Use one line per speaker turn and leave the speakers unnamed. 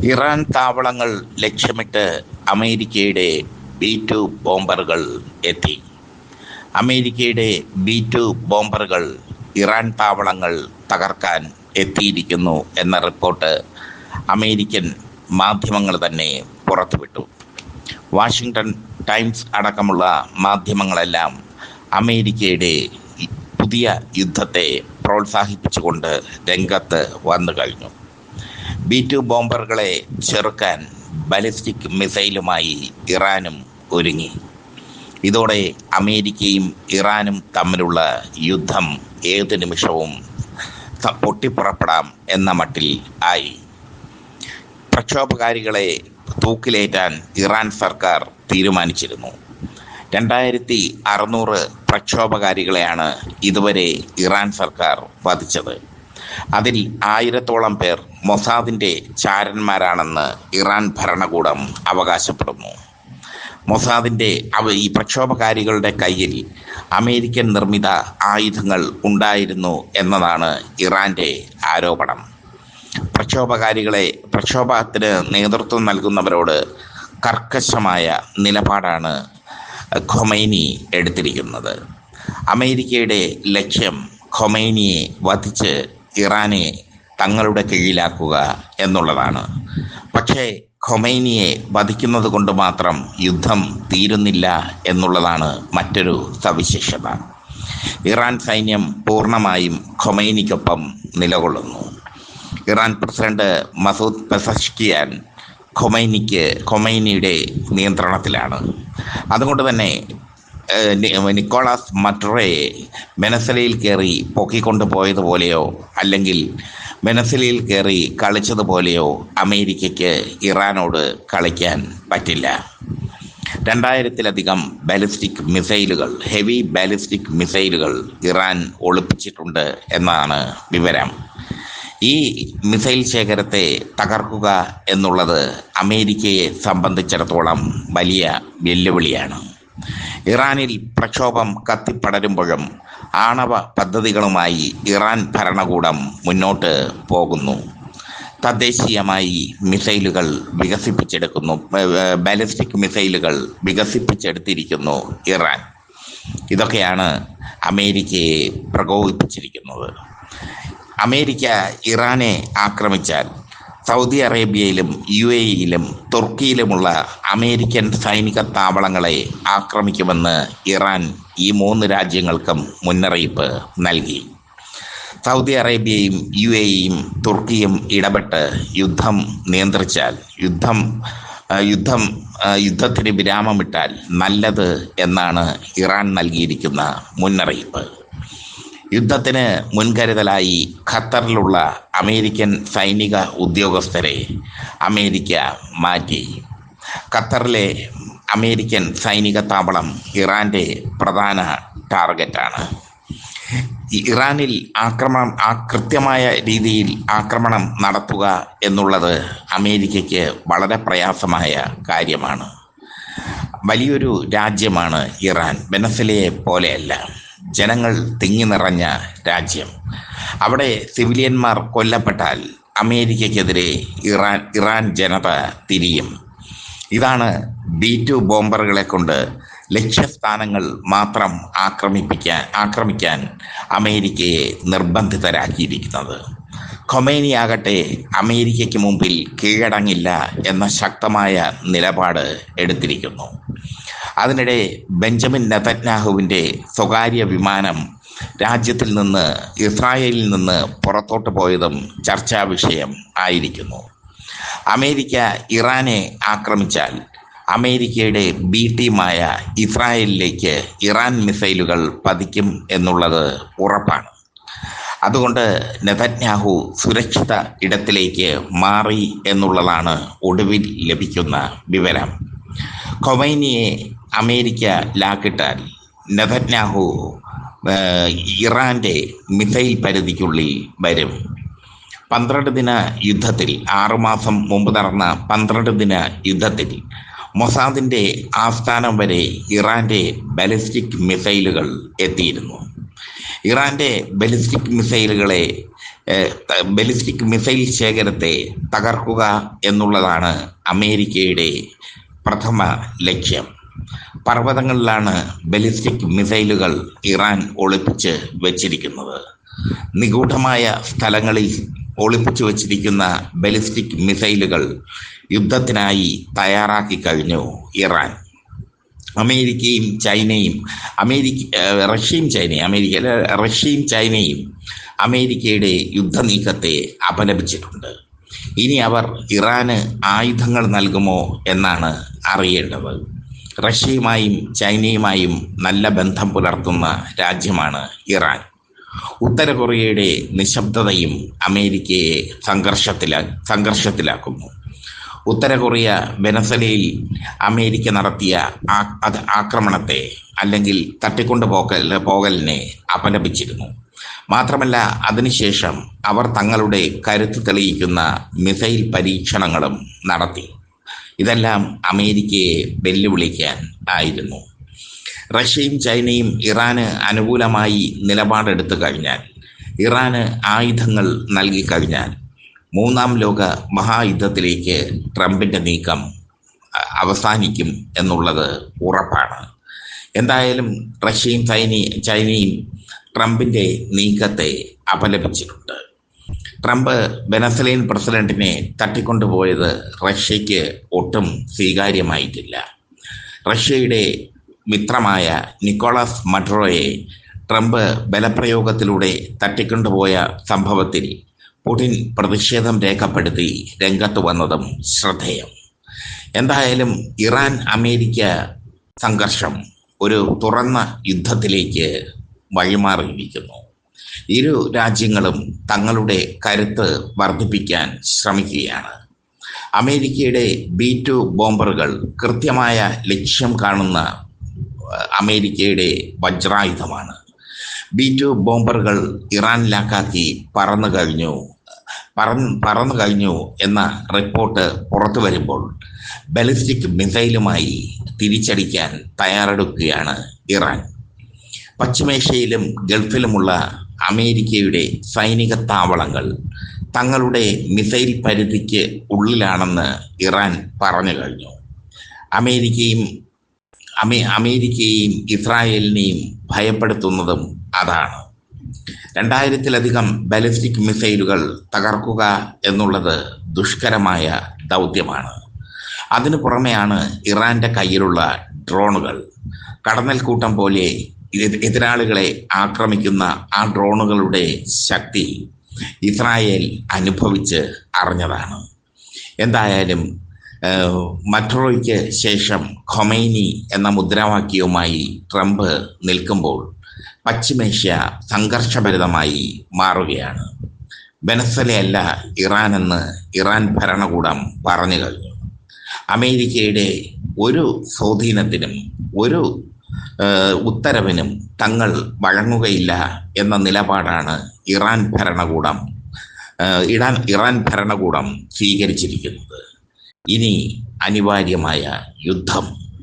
Iran താവളങ്ങൾ ലക്ഷ്യമിട്ട് അമേരിക്കയുടെ B two ബോംബറുകൾ എത്തി. അമേരിക്കയുടെ ബി ടു ബോംബറുകൾ ഇറാൻ താവളങ്ങൾ തകർക്കാൻ എത്തിയിരിക്കുന്നു എന്ന റിപ്പോർട്ട് അമേരിക്കൻ മാധ്യമങ്ങൾ തന്നെ പുറത്തുവിട്ടു. വാഷിങ്ടൺ ടൈംസ് അടക്കമുള്ള മാധ്യമങ്ങളെല്ലാം അമേരിക്കയുടെ പുതിയ യുദ്ധത്തെ പ്രോത്സാഹിപ്പിച്ചുകൊണ്ട് രംഗത്ത് വന്നു കഴിഞ്ഞു ബി ടു ബോംബറുകളെ ചെറുക്കാൻ ബാലിസ്റ്റിക് മിസൈലുമായി ഇറാനും ഒരുങ്ങി. ഇതോടെ അമേരിക്കയും ഇറാനും തമ്മിലുള്ള യുദ്ധം ഏത് നിമിഷവും പൊട്ടിപ്പുറപ്പെടാം എന്ന മട്ടിൽ ആയി. പ്രക്ഷോഭകാരികളെ തൂക്കിലേറ്റാൻ ഇറാൻ സർക്കാർ തീരുമാനിച്ചിരുന്നു. രണ്ടായിരത്തി അറുന്നൂറ് പ്രക്ഷോഭകാരികളെയാണ് ഇതുവരെ ഇറാൻ സർക്കാർ വധിച്ചത്. അതിൽ ആയിരത്തോളം പേർ മൊസാദിന്റെ ചാരന്മാരാണെന്ന് ഇറാൻ ഭരണകൂടം അവകാശപ്പെടുന്നു. മൊസാദിന്റെ അവ ഈ പ്രക്ഷോഭകാരികളുടെ കയ്യിൽ അമേരിക്കൻ നിർമ്മിത ആയുധങ്ങൾ ഉണ്ടായിരുന്നു എന്നതാണ് ഇറാന്റെ ആരോപണം. പ്രക്ഷോഭകാരികളെ പ്രക്ഷോഭത്തിന് നേതൃത്വം നൽകുന്നവരോട് കർക്കശമായ നിലപാടാണ് ഖൊമൈനി എടുത്തിരിക്കുന്നത്. അമേരിക്കയുടെ ലക്ഷ്യം ഖൊമൈനിയെ വധിച്ച് ഇറാനെ തങ്ങളുടെ കീഴിലാക്കുക എന്നുള്ളതാണ്. പക്ഷേ ഖൊമൈനിയെ വധിക്കുന്നത് കൊണ്ട് മാത്രം യുദ്ധം തീരുന്നില്ല എന്നുള്ളതാണ് മറ്റൊരു സവിശേഷത. ഇറാൻ സൈന്യം പൂർണമായും ഖൊമൈനിക്കൊപ്പം നിലകൊള്ളുന്നു. ഇറാൻ പ്രസിഡന്റ് മസൂദ് പെസഷ്കിയാൻ ഖൊമൈനിക്ക് ഖൊമൈനിയുടെ നിയന്ത്രണത്തിലാണ്. അതുകൊണ്ട് തന്നെ നിക്കോളാസ് മട്രയെ മെനസലയിൽ കയറി പൊക്കിക്കൊണ്ട് പോയതുപോലെയോ? അല്ലെങ്കിൽ മെനസലയിൽ കയറി കളിച്ചതുപോലെയോ അമേരിക്കയ്ക്ക് ഇറാനോട് കളിക്കാൻ പറ്റില്ല? രണ്ടായിരത്തിലധികം ബാലിസ്റ്റിക് മിസൈലുകൾ ഹെവി ബാലിസ്റ്റിക് മിസൈലുകൾ ഇറാൻ ഒളിപ്പിച്ചിട്ടുണ്ട് എന്നാണ് വിവരം. ഈ മിസൈൽ ശേഖരത്തെ തകർക്കുക എന്നുള്ളത് അമേരിക്കയെ സംബന്ധിച്ചിടത്തോളം വലിയ വെല്ലുവിളിയാണ്. ഇറാനിൽ പ്രക്ഷോഭം കത്തിപ്പടരുമ്പോഴും ആണവ പദ്ധതികളുമായി ഇറാൻ ഭരണകൂടം മുന്നോട്ട് പോകുന്നു. തദ്ദേശീയമായി മിസൈലുകൾ വികസിപ്പിച്ചെടുക്കുന്നു ബാലിസ്റ്റിക് മിസൈലുകൾ വികസിപ്പിച്ചെടുത്തിരിക്കുന്നു ഇറാൻ. ഇതൊക്കെയാണ് അമേരിക്കയെ പ്രകോപിപ്പിച്ചിരിക്കുന്നത്. അമേരിക്ക ഇറാനെ ആക്രമിച്ചാൽ സൗദി അറേബ്യയിലും യു എ ഇയിലും തുർക്കിയിലുമുള്ള അമേരിക്കൻ സൈനിക താവളങ്ങളെ ആക്രമിക്കുമെന്ന് ഇറാൻ ഈ മൂന്ന് രാജ്യങ്ങൾക്കും മുന്നറിയിപ്പ് നൽകി. സൗദി അറേബ്യയും യു എ ഇയും തുർക്കിയും ഇടപെട്ട് യുദ്ധം നിയന്ത്രിച്ചാൽ യുദ്ധം യുദ്ധം യുദ്ധത്തിന് വിരാമമിട്ടാൽ നല്ലത് എന്നാണ് ഇറാൻ നൽകിയിരിക്കുന്ന മുന്നറിയിപ്പ്. യുദ്ധത്തിന് മുൻകരുതലായി ഖത്തറിലുള്ള അമേരിക്കൻ സൈനിക ഉദ്യോഗസ്ഥരെ അമേരിക്ക മാറ്റി. ഖത്തറിലെ അമേരിക്കൻ സൈനിക താവളം ഇറാന്റെ പ്രധാന ടാർഗറ്റാണ്. ഇറാനിൽ ആക്രമണം ആ കൃത്യമായ രീതിയിൽ ആക്രമണം നടത്തുക എന്നുള്ളത് അമേരിക്കയ്ക്ക് വളരെ പ്രയാസമായ കാര്യമാണ്. വലിയൊരു രാജ്യമാണ് ഇറാൻ വെനസലയെ പോലെയല്ല. ജനങ്ങൾ തിങ്ങി നിറഞ്ഞ രാജ്യം. അവിടെ സിവിലിയന്മാർ കൊല്ലപ്പെട്ടാൽ അമേരിക്കയ്ക്കെതിരെ ഇറാൻ ഇറാൻ ജനത തിരിയും. ഇതാണ് ബി ടു ബോംബറുകളെ കൊണ്ട് ലക്ഷ്യസ്ഥാനങ്ങൾ മാത്രം ആക്രമിപ്പിക്കാൻ ആക്രമിക്കാൻ അമേരിക്കയെ നിർബന്ധിതരാക്കിയിരിക്കുന്നത്. ഖൊമേനി ആകട്ടെ അമേരിക്കയ്ക്ക് മുമ്പിൽ കീഴടങ്ങില്ല എന്ന ശക്തമായ നിലപാട് എടുത്തിരിക്കുന്നു. അതിനിടെ ബെഞ്ചമിൻ നെതന്യാഹുവിന്റെ സ്വകാര്യ വിമാനം രാജ്യത്തിൽ നിന്ന് ഇസ്രായേലിൽ നിന്ന് പുറത്തോട്ട് പോയതും ചർച്ചാ വിഷയം ആയിരിക്കുന്നു. അമേരിക്ക ഇറാനെ ആക്രമിച്ചാൽ അമേരിക്കയുടെ ബി ടീമായ ഇസ്രായേലിലേക്ക് ഇറാൻ മിസൈലുകൾ പതിക്കും എന്നുള്ളത് ഉറപ്പാണ്. അതുകൊണ്ട് നെതന്യാഹു സുരക്ഷിത ഇടത്തിലേക്ക് മാറി എന്നുള്ളതാണ് ഒടുവിൽ ലഭിക്കുന്ന വിവരം. ഖൊമൈനിയെ അമേരിക്ക ലാക്കിട്ടാൽ നെതന്യാഹു ഇറാന്റെ മിസൈൽ പരിധിക്കുള്ളിൽ വരും. പന്ത്രണ്ട് ദിന യുദ്ധത്തിൽ ആറുമാസം മുമ്പ് നടന്ന പന്ത്രണ്ട് ദിന യുദ്ധത്തിൽ മൊസാദിന്റെ ആസ്ഥാനം വരെ ഇറാന്റെ ബാലിസ്റ്റിക് മിസൈലുകൾ എത്തിയിരുന്നു. ഇറാന്റെ ബലിസ്റ്റിക് മിസൈലുകളെ ബലിസ്റ്റിക് മിസൈൽ ശേഖരത്തെ തകർക്കുക എന്നുള്ളതാണ് അമേരിക്കയുടെ പ്രഥമ ലക്ഷ്യം. പർവതങ്ങളിലാണ് ബലിസ്റ്റിക് മിസൈലുകൾ ഇറാൻ ഒളിപ്പിച്ച് വെച്ചിരിക്കുന്നത്. നിഗൂഢമായ സ്ഥലങ്ങളിൽ ഒളിപ്പിച്ചു വച്ചിരിക്കുന്ന ബലിസ്റ്റിക് മിസൈലുകൾ യുദ്ധത്തിനായി തയ്യാറാക്കി കഴിഞ്ഞു ഇറാൻ. അമേരിക്കയും ചൈനയും അമേരിക്ക റഷ്യയും ചൈനയും അമേരിക്ക റഷ്യയും ചൈനയും അമേരിക്കയുടെ യുദ്ധനീക്കത്തെ അപലപിച്ചിട്ടുണ്ട്. ഇനി അവർ ഇറാന് ആയുധങ്ങൾ നൽകുമോ എന്നാണ് അറിയേണ്ടത്. റഷ്യയുമായും ചൈനയുമായും നല്ല ബന്ധം പുലർത്തുന്ന രാജ്യമാണ് ഇറാൻ. ഉത്തര കൊറിയയുടെ നിശബ്ദതയും അമേരിക്കയെ സംഘർഷത്തിലാ സംഘർഷത്തിലാക്കുന്നു. ഉത്തര കൊറിയ വെനസലയിൽ അമേരിക്ക നടത്തിയ ആക്രമണത്തെ അല്ലെങ്കിൽ തട്ടിക്കൊണ്ടു പോകൽ പോകലിനെ അപലപിച്ചിരുന്നു. മാത്രമല്ല അതിനുശേഷം അവർ തങ്ങളുടെ കരുത്ത് തെളിയിക്കുന്ന മിസൈൽ പരീക്ഷണങ്ങളും നടത്തി. ഇതെല്ലാം അമേരിക്കയെ വെല്ലുവിളിക്കാൻ ആയിരുന്നു. റഷ്യയും ചൈനയും ഇറാന് അനുകൂലമായി നിലപാടെടുത്തു കഴിഞ്ഞാൽ ഇറാന് ആയുധങ്ങൾ നൽകിക്കഴിഞ്ഞാൽ മൂന്നാം ലോക മഹായുദ്ധത്തിലേക്ക് ട്രംപിന്റെ നീക്കം അവസാനിക്കും എന്നുള്ളത് ഉറപ്പാണ്. എന്തായാലും റഷ്യയും ചൈനയും ചൈനയും ട്രംപിന്റെ നീക്കത്തെ അപലപിച്ചിട്ടുണ്ട്. ട്രംപ് വെനസലേൻ പ്രസിഡന്റിനെ തട്ടിക്കൊണ്ടുപോയത് റഷ്യയ്ക്ക് ഒട്ടും സ്വീകാര്യമായിട്ടില്ല. റഷ്യയുടെ മിത്രമായ നിക്കോളാസ് മഡ്രോയെ ട്രംപ് ബലപ്രയോഗത്തിലൂടെ തട്ടിക്കൊണ്ടുപോയ സംഭവത്തിൽ പുടിൻ പ്രതിഷേധം രേഖപ്പെടുത്തി രംഗത്ത് വന്നതും ശ്രദ്ധേയം. എന്തായാലും ഇറാൻ അമേരിക്ക സംഘർഷം ഒരു തുറന്ന യുദ്ധത്തിലേക്ക് വഴിമാറിയിരിക്കുന്നു. ഇരു രാജ്യങ്ങളും തങ്ങളുടെ കരുത്ത് വർദ്ധിപ്പിക്കാൻ ശ്രമിക്കുകയാണ്. അമേരിക്കയുടെ ബി ടു ബോംബറുകൾ കൃത്യമായ ലക്ഷ്യം കാണുന്ന അമേരിക്കയുടെ വജ്രായുധമാണ്. ബി ടു ബോംബറുകൾ ഇറാനിലാക്കാക്കി പറന്നു കഴിഞ്ഞു പറന്ന് പറന്നു കഴിഞ്ഞു എന്ന റിപ്പോർട്ട് പുറത്തു വരുമ്പോൾ ബലിസ്റ്റിക് മിസൈലുമായി തിരിച്ചടിക്കാൻ തയ്യാറെടുക്കുകയാണ് ഇറാൻ. പശ്ചിമേഷ്യയിലും ഗൾഫിലുമുള്ള അമേരിക്കയുടെ സൈനിക താവളങ്ങൾ തങ്ങളുടെ മിസൈൽ പരിധിക്ക് ഉള്ളിലാണെന്ന് ഇറാൻ പറഞ്ഞു കഴിഞ്ഞു. അമേരിക്കയും അമേ അമേരിക്കയെയും ഇസ്രായേലിനെയും ഭയപ്പെടുത്തുന്നതും അതാണ്. രണ്ടായിരത്തിലധികം ബാലിസ്റ്റിക് മിസൈലുകൾ തകർക്കുക എന്നുള്ളത് ദുഷ്കരമായ ദൗത്യമാണ്. അതിനു പുറമെയാണ് ഇറാന്റെ കയ്യിലുള്ള ഡ്രോണുകൾ. കടന്നൽക്കൂട്ടം പോലെ എതിരാളികളെ ആക്രമിക്കുന്ന ആ ഡ്രോണുകളുടെ ശക്തി ഇസ്രായേൽ അനുഭവിച്ച് അറിഞ്ഞതാണ്. എന്തായാലും മറ്റൊരുക്ക് ശേഷം ഖൊമൈനി എന്ന മുദ്രാവാക്യവുമായി ട്രംപ് നിൽക്കുമ്പോൾ പശ്ചിമേഷ്യ സംഘർഷഭരിതമായി മാറുകയാണ്. വെനസ്വലയല്ല ഇറാൻ എന്ന് ഇറാൻ ഭരണകൂടം പറഞ്ഞു കഴിഞ്ഞു. അമേരിക്കയുടെ ഒരു സ്വാധീനത്തിനും ഒരു ഉത്തരവിനും തങ്ങൾ വഴങ്ങുകയില്ല എന്ന നിലപാടാണ് ഇറാൻ ഭരണകൂടം. ഇടാൻ ഇറാൻ ഭരണകൂടം സ്വീകരിച്ചിരിക്കുന്നത്. ഇനി അനിവാര്യമായ യുദ്ധം.